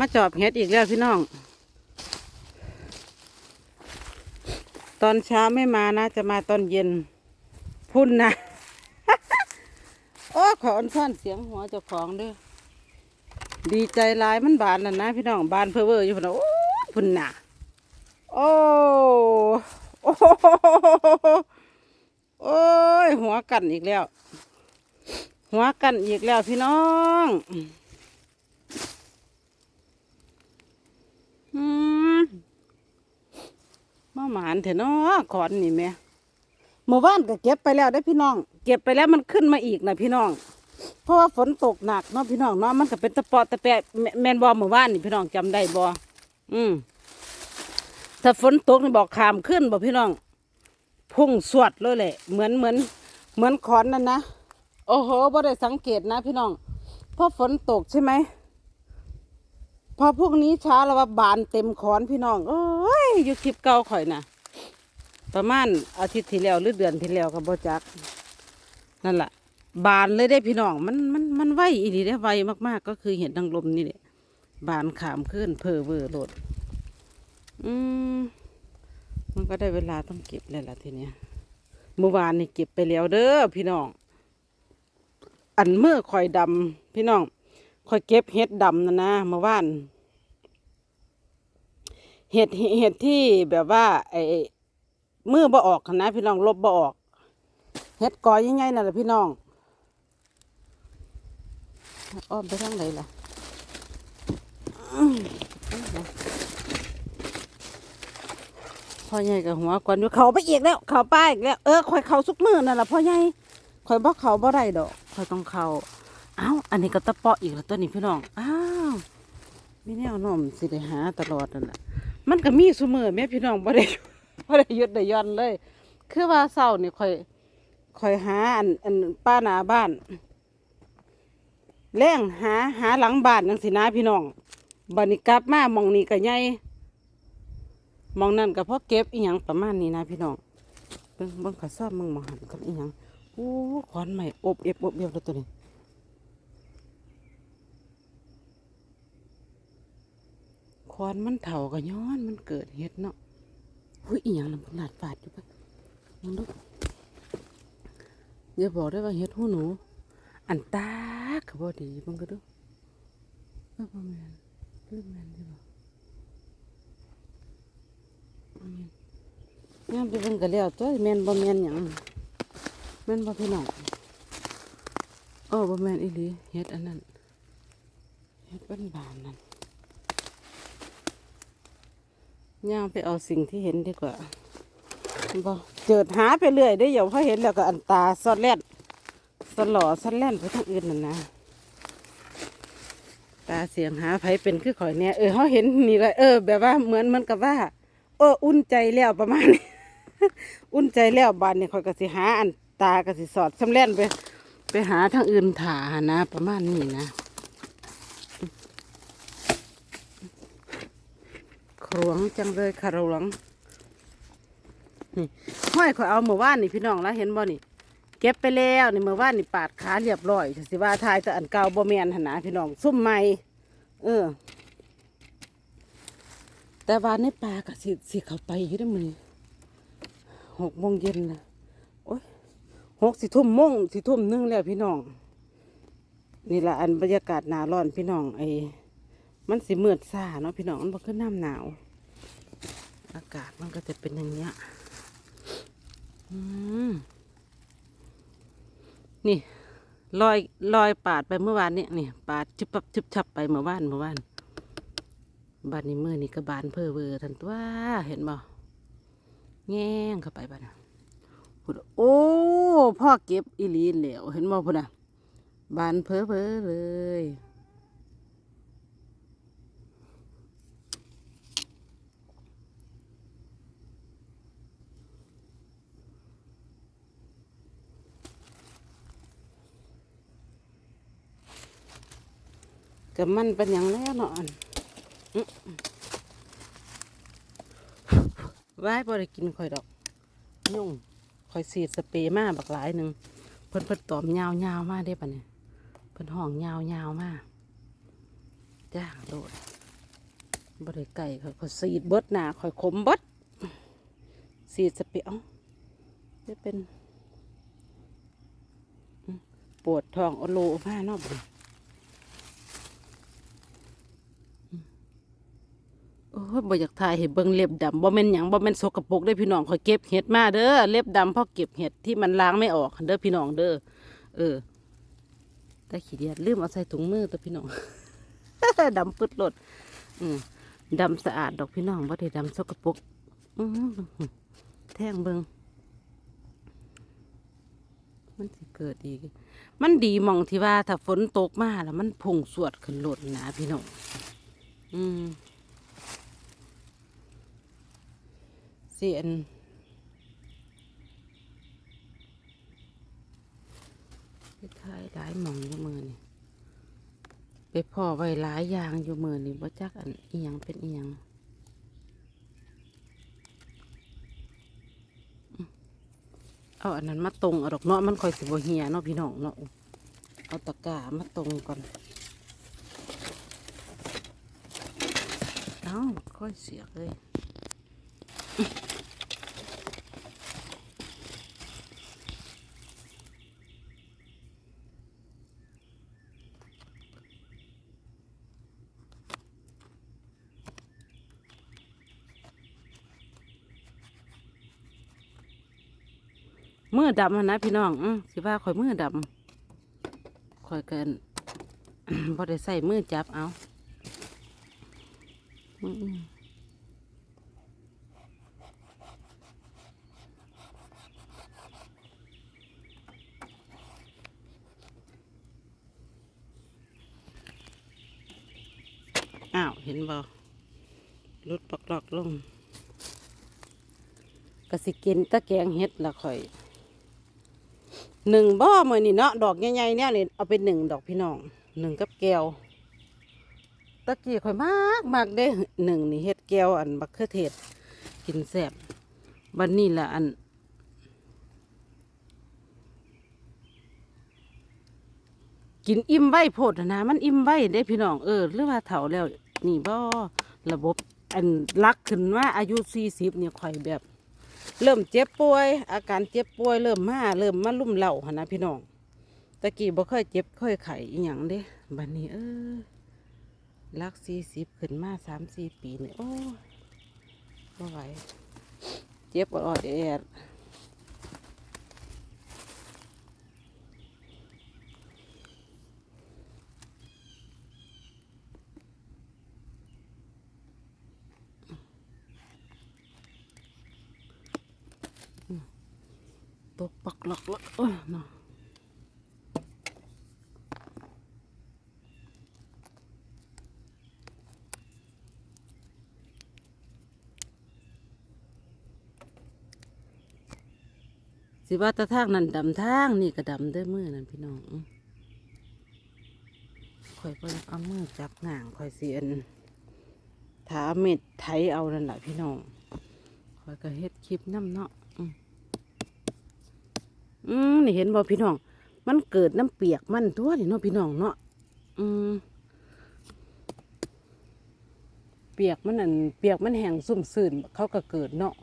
มาจอบเห็ดอีกแล้วพี่น้อง ตอนเช้าไม่มานะ จะมาตอนเย็น พุ่นนะ โอ้ขออันซ่อนเสียงหัวเจ้าของเด้อดีใจลายมันบานน่ะนะพี่น้องบานเพอเวอร์อยู่พุ่นนะโอ้พุ่นนะโอ้โอ้โอ้ยหัวกันอีกแล้ว หัวกันอีกแล้วพี่น้องอืม มาหมานเถอะเนาะขอนนี่แม่เมื่อวานก็เก็บไปแล้วได้อพี่น้อง เก็บไปแล้วมันขึ้นมาอีกนะพี่น้อง เพราะว่าฝนตกหนักเนาะพี่น้องเนาะมันก็เป็นตะปอตะแปะแมแมนบอเมื่อวานนี่พี่น้องจำได้บออืมถ้าฝนตกนี่บอกขามขึ้นบอกพี่น้องพุ่งสวดเลยแหละ เหมือนเหมือน เหมือนขอนนั่นนะโอ้โหบ่ได้สังเกตนะพี่น้องเพราะฝนตกใช่ไหมพอพวกนี้ช้าแล้วว่าบานเต็มขอนพี่น้องเอ้ย อยู่คลิปเก่าข่อยนะประมาณอาทิตย์ที่แล้วหรือเดือนที่แล้วกับบ่จัก นั่นแหละบานเลยได้พี่น้อง มันมันมันไวอีดีได้ไวมากๆ ก็คือเห็นดังลมนี่แหละบานขามขึ้นเพอเวอร์โหลด อืมมันก็ได้เวลาต้องเก็บแล้วล่ะทีเนี้ยเมื่อวานนี่เก็บไปแล้วเด้อพี่น้อง อันเมื่อคอยดำพี่น้องคอยเก็บเห็ดดำนะนะเมื่อวาน เห็ดเห็ดที่แบบว่า ไอ้มือบ่ออกนะ พี่น้องลบบ่ออก เห็ดกอยยังไงน่ะล่ะพี่น้องอ้อมไปทางไหนล่ะพ่อใหญ่กับหัวก่อนอยู่เขาไปอีกแล้วเขาไปอีกแล้วเออคอยเขาสุกมือนั่นแหละพ่อใหญ่คอยบอกเขาบ่ได้ดอกคอยต้องเขาเอ้าอันนี้ก็ตะเปาะอีกแล้วตัวนี้พี่น้องอ้าวมีแนวน้มสิได้หาตลอดนั่นแหละ มันก็มีซุมือแม่พี่น้องบ่ได้บ่ได้ยุดได้ย่อนเลย คือว่าเศร้านี่คอยคอยหาอันอันป้าหนาบ้านแรงหาหาหลังบ้านจังสินะพี่น้องบัดนี้กลับมามองนี่ก็ใหญ่มองนั่นก็พอเก็บอีหยังประมาณนี้นะพี่น้องเบิ่งเบิ่งขอซอบมึงมองหันกับอีหยังโอ้ขอนใหม่อบเอฟอบเอฟแล้วตัวนี้ อนมันเถาก็ย้อน มันเกิดเฮ็ดเนาะหุ้ยอีหยังน่ะมันหลาดฝาดอยู่ปะมึงดูอย่าบอกได้ว่าเฮ็ดหูหนู อันตาก็บ่ดีมึงก็ดูเออบ่แม่นเออแม่นใช่บ่บ่แม่นงามไปเบิ่งก็แล้วตัวแม่นบ่แม่นหยังแม่นบ่พี่น้องโอ้บ่แม่นอีหลีเฮ็ดอันนั้นเฮ็ดบ้านๆนั่น ย่างไปเอาสิ่งที่เห็นดีกว่าบ่เจิดหาไปเรื่อยได้อย่าพอเห็นแล้วก็อันตาซอดแล่นสลอสันแล่นไปทางอื่นนั่นนะตาเสียงหาไผเป็นคือข่อยเนี่ยเออเขาเห็นนี่เลยเออ แบบว่าเหมือนเหมันกับว่าเอออุ่นใจแล้วประมาณนี้ อุ่นใจแล้วบานเนี่ข่อยก็สิหาอันตาก็สิสอดสำแล่นไป ไปหาทางอื่นถานะ ประมาณนี้นะ ขลวงจังเลยขลวงนี่ห้อยข่อยเอาเมื่อวานนี่พี่น้องแล้วเห็นบ่นี่ เก็บไปแล้วนี่เมื่อวานนี่ปาดขาเรียบร้อยสิว่าทายแต่อันเก่าบ่แมนหนนาพี่น้องซุ่มใหม่เออ แต่ว่าในป่าก็สิสิเข้าไปอยู่ได้มือหกโมงเย็นนะโอ้ยหกสิทุ่มโมงสิทุ่มนึงแล้วพี่น้อง นี่ละอันบรรยากาศหนาร้อนพี่น้องไอ มันสิมือดซ่าเนาะพี่น้องมันบ่ขึ้นน้ำหนาว อากาศมันก็จะเป็นอย่างเงี้ยนี่ลอยลอยปาดไปเมื่อวานนี่นี่ปาดชิบปับชิบชับไปเมื่อวานเมื่อวานบานนี้มือนี่ก็บานเพ้อเวอทันตัวเห็นบ่แง่งเข้าไปบ้านน่ะพุ่นน่ะโอ้พ่อเก็บอีลีนเหลวเห็นบ่พุ่นน่ะบานเพ้อเพ้อเลย กับมันเป็นอย่างแล้วเนาะอันอื้อไว้บ่ได้กินข่อยดอก ยุ่งข่อยสีดสเปรย์มาบักหลายหนึ่งเพิ่นเพิ่นตอมยาวยาวมาได้ปะเนี่ยเพิ่นห้องยาวยาวมากจ้าโดดบริไก่ข่อยข่อยสีดเบิดหนาข่อยขมเบิดสีดสเปียวจะเป็น ปวดท้องอาโลผ้าเนอกบ่โอ้ยบ่อยากทายเห็นเบิ่งเล็บดำบ่แม่นหยังบ่แม่นสกปรกเด้พี่น้องข่อยเก็บเห็ดมาเด้อเล็บดำเพราะเก็บเห็ดที่มันล้างไม่ออกเด้อพี่น้องเด้อเออแต่ขี้เดียดลืมเอาใส่ถุงมือตัวพี่น้อง ดำปึดหลดอืมดำสะอาดดอกพี่น้องว่าได้ดำสกปรกอื้อแท่งเบิงมันสิเกิดอีก มันดีมองที่ว่าถ้าฝนตกมาแล้วมันพุ่งสวดขึ้นหลดนะพี่น้องอืม เสียนไปทายหลายหมองอยู่มือนี่ไปพ่อไว้หลายอย่างอยู่มือนี่บ่จักอันอียงเป็นเอียงเอาอันนั้นมาตรงเอาดอกเนาะมันค่อยสิบ่เหียเนาะพี่น้องเนาะเอาตะกร้ามาตรงก่อนเอาค่อยเสียเลย มือดำนะพี่น้องอสิว่าข่อยมือดำข่อยเกินบ่ได้ใส่มือจับเอา อืม อ้าว เห็นบ่รุดปลอกๆลงกสิกินตะแกงเฮ็ดละข่อยหนึ่งบ่อมือนี่เนาะดอกใหญ่ๆเนี่ยนี่เอาเป็นหนึ่งดอกพี่น้องหนึ่งกับแก้วตะกี้ข่อยมากมากเด้หนึ่งนี่เฮ็ดแก้วอันบักเขือเทศกินแซ่บบันนี้ละอัน กินอิ่มไว้โพดนะ มันอิ่มไว้เด้พี่น้องเออหรือว่าเฒ่าแล้ว นี่บ่ระบบอันรักขึ้นว่าอายุสี่สิบเนี่ยข่อยแบบ เริ่มเจ็บป่วย อาการเจ็บป่วย เริ่มมาเริ่มมาลุ่มเหล่าหนนะพี่น้องตะกี้บ่เคยเจ็บเคยไข้อีหยังเด้บัดนี้เออรักสี่สิบขึ้นมาสามสี่ปีเนี่ยโอ้ยบ่ไหวเจ็บออดแอด ตกปักหลักละโอ้ยเนาะสิว่าตะทางนั่นดำทางนี่ก็ดำด้วยมือนั่นพี่น้องอื้อข่อยก็เอามือจับหง่างข่อยเสียนถาเม็ดไถเอานั่นแหละพี่น้องข่อยก็เฮ็ดคลิปน้ำเนาะ อืมนี่เห็นบ่พี่น้อง มันเกิดน้ำเปียกมันตัวนี่เนาะพี่น้องเนาะอืมเปียกมันอันเปียกมันแห้งซุ่มซื่นเขาก็เกิดเนาะ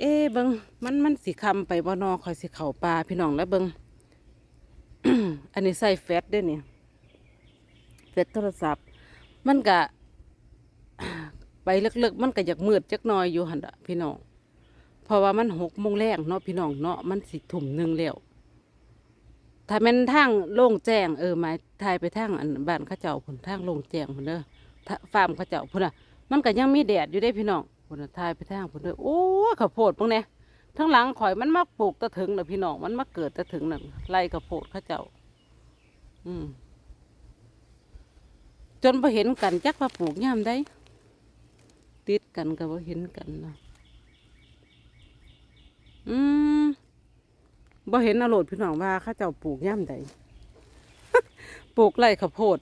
เอ๊ะเบิงมันมันสีคำไปบ่นอคอยสิเข่าปลาพี่น้องแล้วเบิงอันนี้ใส่แฟตด้วยเนี่ยแฟตโทรศัพท์ มันกะไปเลิกๆมันก็อยากมืดจักหน่อยอยู่หันละพี่น้อง เพราะว่ามันหกโมงแรกเนาะพี่น้องเนาะมันสิถุ่มหนึ่งแล้วถ้าแม่นทางโล่งแจ้งเออหมายทายไปทางอันบ้านข้าเจ้าผนทางโล่งแจ้งผนเด้อถ้าฟาร์มข้าเจ้าพุ่นอะ มันก็ยังมีแดดอยู่ได้พี่น้องพุ่นน่ะทายไปทางพุ่นเด้อโอ้ข้าวโพดพวกเนี้ยทั้งหลังข่อยมันมาปลูกตะถึงน่ะพี่น้องมันมาเกิดตะถึงน่ะไล่ข้าวโพดข้าเจ้า อืมจนพอเห็นกันจักว่าปลูกย่ามได้ ติดกันก็บ่เห็นกันนะ อืมบ่เห็นอรรถพี่น้องว่าข้าเจ้าปลูกย่ามใดปลูกไรข้าวโพด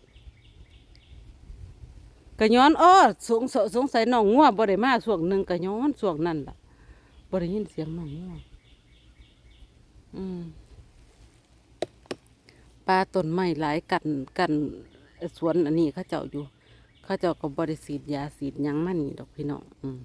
กะย้อนอ้อสงสสงสัยน้องงัวบ่ได้มาช่วงหนึ่งกะย้อนช่วงนั้นล่ะบ่ได้ยินเสียงน้องงัวอืมปลาต้นไม้หลายกันกันสวนอันนี้เขาเจ้าอยู่ขเขาเจ้าก็บริสีดยาสีดยังมานี่ดอกพี่น้องอืม